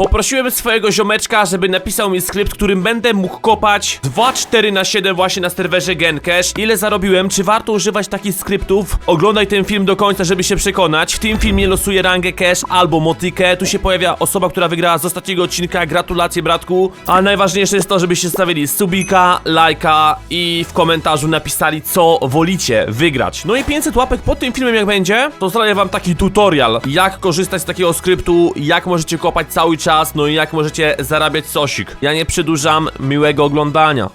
Poprosiłem swojego ziomeczka, żeby napisał mi skrypt, którym będę mógł kopać 2-4 na 7 właśnie na serwerze Gencash. Ile zarobiłem? Czy warto używać takich skryptów? Oglądaj ten film do końca, żeby się przekonać. W tym filmie losuję rangę cash albo motykę. Tu się pojawia osoba, która wygrała z ostatniego odcinka. Gratulacje, bratku. Ale najważniejsze jest to, żebyście stawili subika, lajka i w komentarzu napisali, co wolicie wygrać. No i 500 łapek pod tym filmem, jak będzie, to zrobię wam taki tutorial, jak korzystać z takiego skryptu, jak możecie kopać cały czas, no i jak możecie zarabiać sosik. Ja nie przedłużam, miłego oglądania.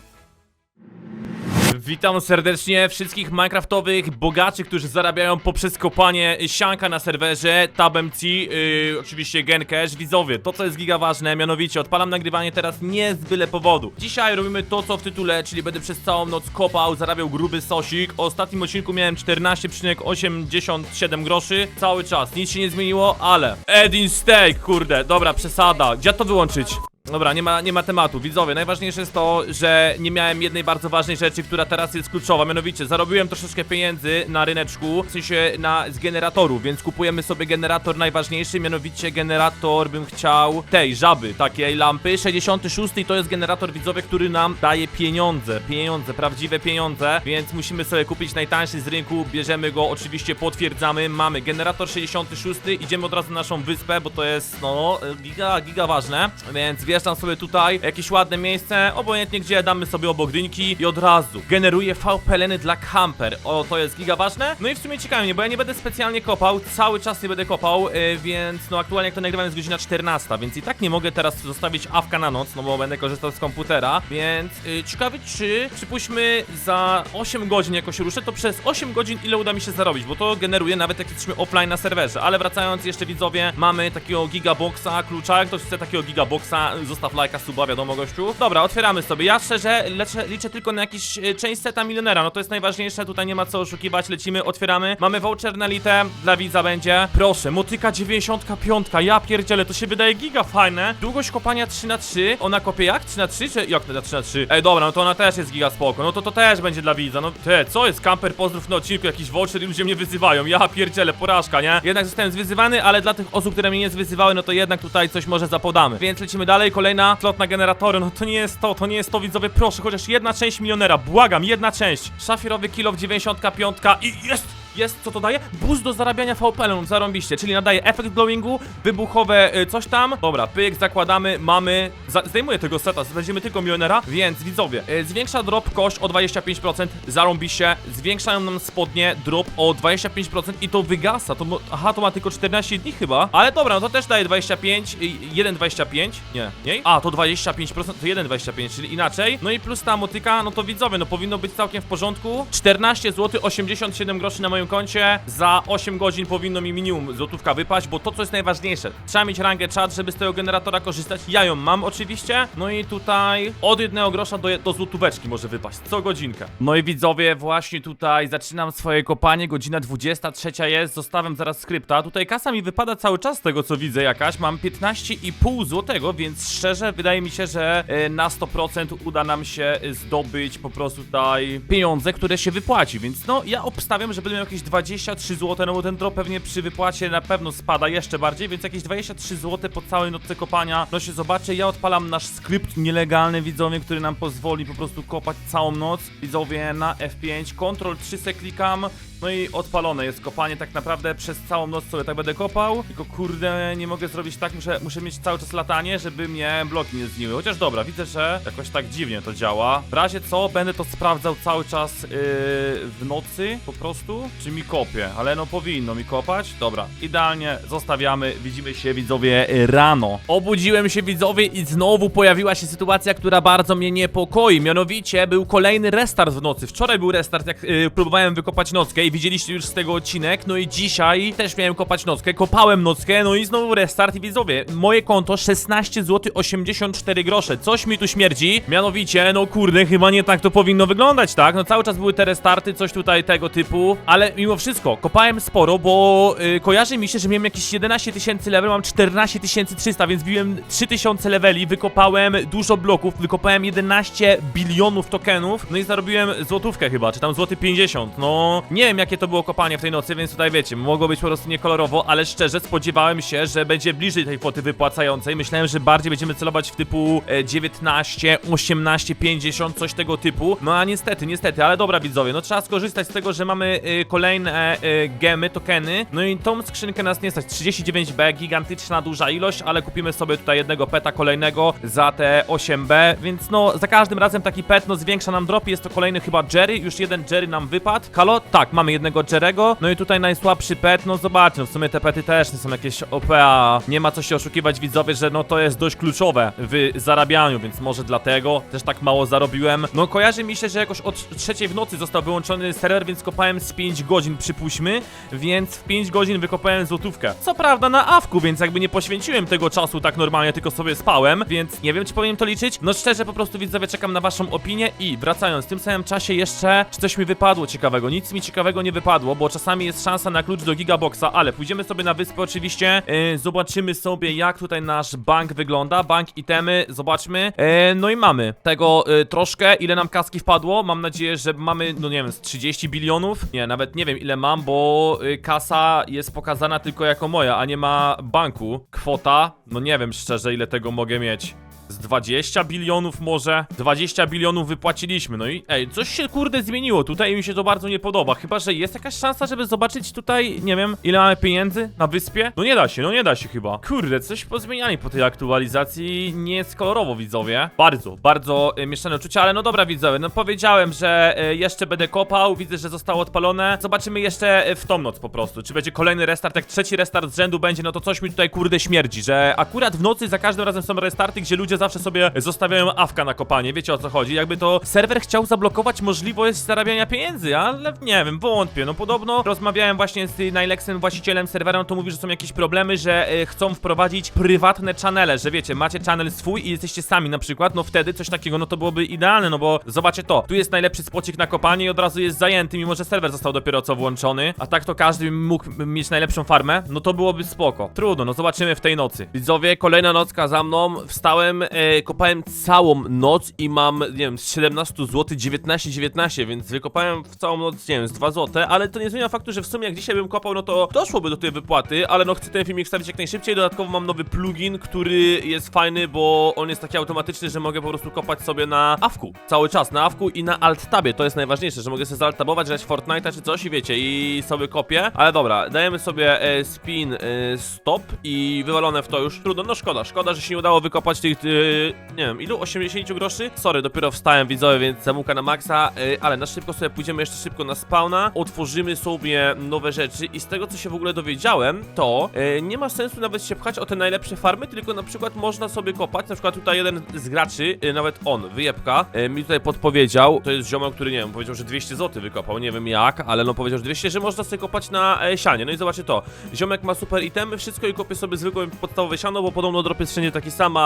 Witam serdecznie wszystkich minecraftowych bogaczy, którzy zarabiają poprzez kopanie sianka na serwerze TabMC, yy, oczywiście Gencash, widzowie, to co jest giga ważne, mianowicie odpalam nagrywanie teraz nie z byle powodu. Dzisiaj robimy to co w tytule, czyli będę przez całą noc kopał, zarabiał gruby sosik. W ostatnim odcinku miałem 14,87 groszy, cały czas, nic się nie zmieniło, ale Edin Steak, kurde, dobra, przesada, gdzie to wyłączyć? Dobra, nie ma, nie ma tematu. Widzowie, najważniejsze jest to, że nie miałem jednej bardzo ważnej rzeczy, która teraz jest kluczowa. Mianowicie, zarobiłem troszeczkę pieniędzy na ryneczku, w sensie na, z generatorów, więc kupujemy sobie generator najważniejszy, mianowicie generator bym chciał tej żaby, takiej lampy. 66 to jest generator widzowie, który nam daje pieniądze, pieniądze, prawdziwe pieniądze, więc musimy sobie kupić najtańszy z rynku, bierzemy go, oczywiście potwierdzamy, mamy generator 66, idziemy od razu na naszą wyspę, bo to jest, no, giga, giga ważne, więc wjeżdżam sobie tutaj, jakieś ładne miejsce, obojętnie gdzie, damy sobie obok dynki i od razu generuję VPLN-y dla camper, o, to jest giga ważne, no i w sumie ciekawe mnie, bo ja nie będę specjalnie kopał, cały czas nie będę kopał, yy, więc, no, aktualnie jak to nagrywam jest godzina 14, więc i tak nie mogę teraz zostawić awka na noc, no bo będę korzystał z komputera, więc yy, ciekawe czy, przypuśćmy za 8 godzin jakoś ruszę, to przez 8 godzin ile uda mi się zarobić, bo to generuje nawet jak jesteśmy offline na serwerze, ale wracając jeszcze widzowie, mamy takiego gigaboxa, klucza, ktoś chce takiego gigaboxa, zostaw lajka, suba, wiadomo gościu. Dobra, otwieramy sobie, ja szczerze leczę, liczę tylko na jakiś e, część seta milionera, no to jest najważniejsze, tutaj nie ma co oszukiwać, lecimy, otwieramy, mamy voucher na litę, dla widza będzie, proszę, motyka 95, ja pierdzielę, to się wydaje giga fajne, długość kopania 3 na 3 ona kopie jak? 3 na 3 czy jak na 3 na 3 Ej, dobra, no to ona też jest giga spoko, no to to też będzie dla widza, no te, co jest, kamper, pozdrów na odcinku, jakiś voucher i ludzie mnie wyzywają, ja pierdzielę, porażka, nie? Jednak zostałem zwyzywany, ale dla tych osób, które mnie nie zwyzywały, no to jednak tutaj coś może zapodamy, więc lecimy dalej, kolejna slot na generatory, no to nie jest to, to nie jest to, widzowie, proszę, chociaż jedna część milionera, błagam, jedna część, szafirowy kilo w 95 i jest! Jest, co to daje? Boost do zarabiania VPL-ów, zarąbiście, czyli nadaje efekt glowingu, wybuchowe y, coś tam. Dobra, pyk, zakładamy, mamy... Za zdejmuję tego seta, będziemy tylko milionera, więc widzowie, y, zwiększa drop kość o 25%, zarąbiście, zwiększają nam spodnie drop o 25% i to wygasa, to aha, to ma tylko 14 dni chyba, ale dobra, no to też daje 25, y, 1,25, nie, nie? A, to 25%, to 1,25, czyli inaczej, no i plus ta motyka, no to widzowie, no powinno być całkiem w porządku, 14 zł 87 groszy na moim koncie, za 8 godzin powinno mi minimum złotówka wypaść, bo to co jest najważniejsze, trzeba mieć rangę czat, żeby z tego generatora korzystać, ja ją mam oczywiście, no i tutaj od jednego grosza do, do złotóweczki może wypaść, co godzinkę. No i widzowie, właśnie tutaj zaczynam swoje kopanie, godzina 23 jest, zostawiam zaraz skrypta, tutaj kasa mi wypada cały czas z tego co widzę jakaś, mam 15,5 złotego, więc szczerze wydaje mi się, że e, na 100% uda nam się e, zdobyć po prostu tutaj pieniądze, które się wypłaci, więc no ja obstawiam, że będę miał jakieś 23 zł, no bo ten drop pewnie przy wypłacie na pewno spada jeszcze bardziej, więc jakieś 23 zł po całej nocce kopania, no się zobaczę, ja odpalam nasz skrypt nielegalny, widzowie, który nam pozwoli po prostu kopać całą noc, widzowie, na F5, Ctrl 3 se klikam, no i odpalone jest kopanie, tak naprawdę przez całą noc sobie tak będę kopał, tylko kurde, nie mogę zrobić tak, muszę, muszę mieć cały czas latanie, żeby mnie bloki nie zgniły, chociaż dobra, widzę, że jakoś tak dziwnie to działa, w razie co, będę to sprawdzał cały czas yy, w nocy, po prostu, czy mi kopie, ale no powinno mi kopać, dobra, idealnie, zostawiamy, widzimy się widzowie rano. Obudziłem się widzowie i znowu pojawiła się sytuacja, która bardzo mnie niepokoi, mianowicie był kolejny restart w nocy, wczoraj był restart, jak yy, próbowałem wykopać nockę i widzieliście już z tego odcinek, no i dzisiaj też miałem kopać nockę, kopałem nockę, no i znowu restart i widzowie, moje konto 16 zł 84 grosze, coś mi tu śmierdzi, mianowicie, no kurde, chyba nie tak to powinno wyglądać, tak? No cały czas były te restarty, coś tutaj tego typu, ale mimo wszystko, kopałem sporo, bo yy, kojarzy mi się, że miałem jakieś 11 tysięcy level, mam 14 300, więc biłem 3000 leveli, wykopałem dużo bloków, wykopałem 11 bilionów tokenów, no i zarobiłem złotówkę chyba, czy tam złoty 50, no nie wiem jakie to było kopanie w tej nocy, więc tutaj wiecie, mogło być po prostu niekolorowo, ale szczerze spodziewałem się, że będzie bliżej tej kwoty wypłacającej. Myślałem, że bardziej będziemy celować w typu e, 19, 18, 50, coś tego typu. No a niestety, niestety, ale dobra widzowie, no trzeba skorzystać z tego, że mamy e, kolejne e, gemy, tokeny. No i tą skrzynkę nas nie stać. 39B, gigantyczna, duża ilość, ale kupimy sobie tutaj jednego peta kolejnego za te 8B, więc no za każdym razem taki pet no zwiększa nam drop. Jest to kolejny chyba Jerry, już jeden Jerry nam wypadł. Halo? Tak, mamy jednego Jerego. No i tutaj najsłabszy pet, no zobaczmy, w sumie te pety też nie są jakieś OP, a nie ma co się oszukiwać widzowie, że no to jest dość kluczowe w zarabianiu, więc może dlatego też tak mało zarobiłem. No kojarzy mi się, że jakoś od trzeciej w nocy został wyłączony serwer, więc kopałem z 5 godzin, przypuśćmy, więc w 5 godzin wykopałem złotówkę. Co prawda na awku, więc jakby nie poświęciłem tego czasu tak normalnie, tylko sobie spałem, więc nie wiem, czy powinien to liczyć. No szczerze, po prostu widzowie, czekam na waszą opinię i wracając, w tym samym czasie jeszcze, czy coś mi wypadło ciekawego? Nic mi ciekawego nie wypadło, bo czasami jest szansa na klucz do Gigaboxa, ale pójdziemy sobie na wyspę oczywiście, yy, zobaczymy sobie jak tutaj nasz bank wygląda, bank itemy, zobaczmy. Yy, no i mamy tego yy, troszkę, ile nam kaski wpadło, mam nadzieję, że mamy, no nie wiem, z 30 bilionów? Nie, nawet nie wiem ile mam, bo kasa jest pokazana tylko jako moja, a nie ma banku. Kwota, no nie wiem szczerze ile tego mogę mieć. Z 20 bilionów może? 20 bilionów wypłaciliśmy, no i ej, coś się kurde zmieniło tutaj mi się to bardzo nie podoba. Chyba, że jest jakaś szansa, żeby zobaczyć tutaj, nie wiem, ile mamy pieniędzy na wyspie? No nie da się, no nie da się chyba. Kurde, coś pozmieniali po tej aktualizacji, nie jest kolorowo widzowie. Bardzo, bardzo e, mieszane uczucia, ale no dobra widzowie, no powiedziałem, że e, jeszcze będę kopał, widzę, że zostało odpalone. Zobaczymy jeszcze e, w tą noc po prostu, czy będzie kolejny restart, jak trzeci restart z rzędu będzie, no to coś mi tutaj kurde śmierdzi, że akurat w nocy za każdym razem są restarty, gdzie ludzie zawsze sobie zostawiają awka na kopanie, wiecie o co chodzi, jakby to serwer chciał zablokować możliwość zarabiania pieniędzy, ale nie wiem, wątpię, no podobno rozmawiałem właśnie z najlepszym właścicielem serwera, on to mówi, że są jakieś problemy, że e, chcą wprowadzić prywatne channele, że wiecie, macie channel swój i jesteście sami na przykład, no wtedy coś takiego, no to byłoby idealne, no bo zobaczcie to, tu jest najlepszy spocik na kopanie i od razu jest zajęty, mimo że serwer został dopiero co włączony, a tak to każdy mógł mieć najlepszą farmę, no to byłoby spoko. Trudno, no zobaczymy w tej nocy. Widzowie, kolejna nocka za mną, wstałem, e, kopałem całą noc i mam, nie wiem, z 17 zł 19, 19, więc wykopałem w całą noc, nie wiem, z 2 zł, ale to nie zmienia faktu, że w sumie jak dzisiaj bym kopał, no to doszłoby do tej wypłaty, ale no chcę ten filmik stawić jak najszybciej, dodatkowo mam nowy plugin, który jest fajny, bo on jest taki automatyczny, że mogę po prostu kopać sobie na awku, cały czas, na awku i na alt-tabie, to jest najważniejsze, że mogę sobie zalt-tabować, grać Fortnite'a czy coś i wiecie, i sobie kopię, ale dobra, dajemy sobie e, spin, e, stop i wywalone w to już, trudno, no szkoda, szkoda, że się nie udało wykopać tych, e, nie wiem, ilu, 80 groszy? Sorry, dopiero wstałem widzowie, więc zamuka na maksa, e, ale na szybko sobie pójdziemy jeszcze szybko na spawna, otworzymy sobie nowe rzeczy i z tego co się w ogóle dowiedziałem, to e, nie ma sensu nawet się pchać o te najlepsze farmy, tylko na przykład można sobie kopać, na przykład tutaj jeden z graczy, e, nawet on, wyjebka, e, mi tutaj podpowiedział, to jest ziomek, który nie wiem, powiedział, że 200 zł wykopał, nie wiem jak, ale no powiedział, że 200, że można sobie kopać na e, sianie, no i zobaczcie to, ziomek ma super itemy, wszystko i kopie sobie zwykłe podstawowe siano, bo podobno drop jest wszędzie taki sam,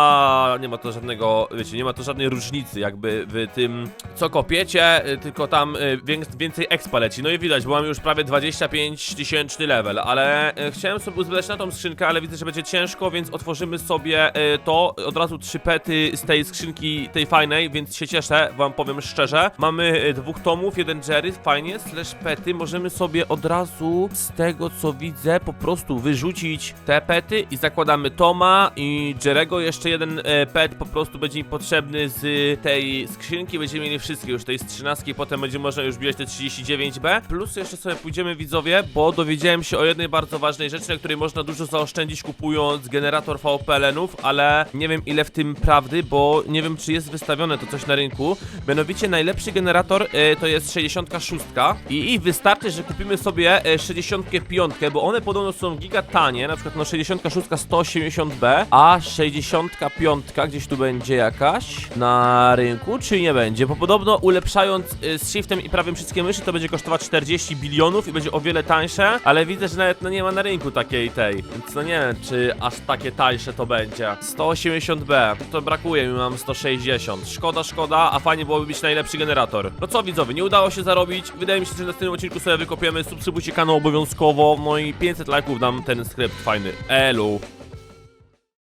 nie ma to żadnego, wiecie, nie ma to żadnej różnicy jakby w tym, co kopiecie, y, tylko tam y, wię- więcej expa leci. No i widać, bo mam już prawie 25 tysięczny level, ale y, chciałem sobie uzbierać na tą skrzynkę, ale widzę, że będzie ciężko, więc otworzymy sobie to, od razu trzy pety z tej skrzynki, tej fajnej, więc się cieszę, wam powiem szczerze. Mamy dwóch tomów, jeden Jerry, fajnie, slash pety, możemy sobie od razu z tego, co widzę, po prostu wyrzucić te pety i zakładamy Toma i Jerego, jeszcze jeden pet po prostu będzie mi potrzebny z tej skrzynki, będziemy mieli wszystkie już tej z 13, potem będzie można już bierać te 39B, plus jeszcze sobie pójdziemy widzowie, bo dowiedziałem się o jednej bardzo ważnej rzeczy, na której można dużo zaoszczędzić kupując generator VPLN-ów, ale nie wiem ile w tym prawdy, bo nie wiem czy jest wystawione to coś na rynku, mianowicie najlepszy generator e, to jest 66 i, i wystarczy, że kupimy sobie e, 65, bo one podobno są giga tanie, na przykład no 66 180B, a 65 gdzieś tu będzie jakaś na rynku, czy nie będzie? Bo podobno ulepszając y, z shiftem i prawym wszystkie myszy to będzie kosztować 40 bilionów i będzie o wiele tańsze, ale widzę, że nawet no nie ma na rynku takiej tej, więc no nie wiem, czy aż takie tańsze to będzie. 180B, to brakuje mi, mam 160. Szkoda, szkoda, a fajnie byłoby mieć najlepszy generator. No co widzowie, nie udało się zarobić, wydaje mi się, że w następnym odcinku sobie wykopiemy, subskrybujcie kanał obowiązkowo, no i 500 lajków dam ten skrypt fajny. Elu.